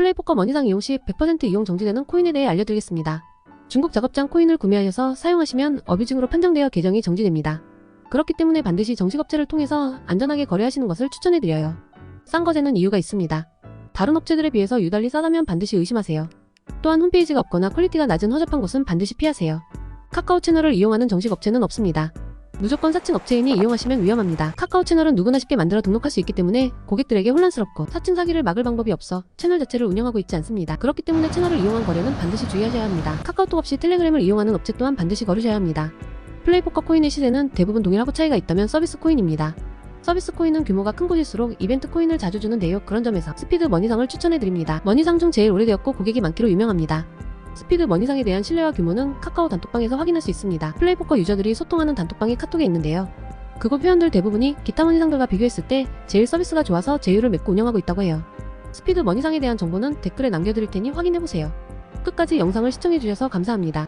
플레이포커 머니상 이용 시 100% 이용 정지되는 코인에 대해 알려드리겠습니다. 중국 작업장 코인을 구매하셔서 사용하시면 어뷰징으로 판정되어 계정이 정지됩니다. 그렇기 때문에 반드시 정식업체를 통해서 안전하게 거래하시는 것을 추천해드려요. 싼 거제는 이유가 있습니다. 다른 업체들에 비해서 유달리 싸다면 반드시 의심하세요. 또한 홈페이지가 없거나 퀄리티가 낮은 허접한 곳은 반드시 피하세요. 카카오 채널을 이용하는 정식 업체는 없습니다. 무조건 사칭 업체이니 이용하시면 위험합니다. 카카오 채널은 누구나 쉽게 만들어 등록할 수 있기 때문에 고객들에게 혼란스럽고 사칭 사기를 막을 방법이 없어 채널 자체를 운영하고 있지 않습니다. 그렇기 때문에 채널을 이용한 거래는 반드시 주의하셔야 합니다. 카카오톡 없이 텔레그램을 이용하는 업체 또한 반드시 거르셔야 합니다. 플레이포커 코인의 시세는 대부분 동일하고 차이가 있다면 서비스 코인입니다. 서비스 코인은 규모가 큰 곳일수록 이벤트 코인을 자주 주는데요. 그런 점에서 스피드 머니상을 추천해드립니다. 머니상 중 제일 오래되었고 고객이 많기로 유명합니다. 스피드 머니상에 대한 신뢰와 규모는 카카오 단톡방에서 확인할 수 있습니다. 플레이포커 유저들이 소통하는 단톡방이 카톡에 있는데요. 그곳 회원들 대부분이 기타 머니상들과 비교했을 때 제일 서비스가 좋아서 제휴를 맺고 운영하고 있다고 해요. 스피드 머니상에 대한 정보는 댓글에 남겨드릴 테니 확인해보세요. 끝까지 영상을 시청해주셔서 감사합니다.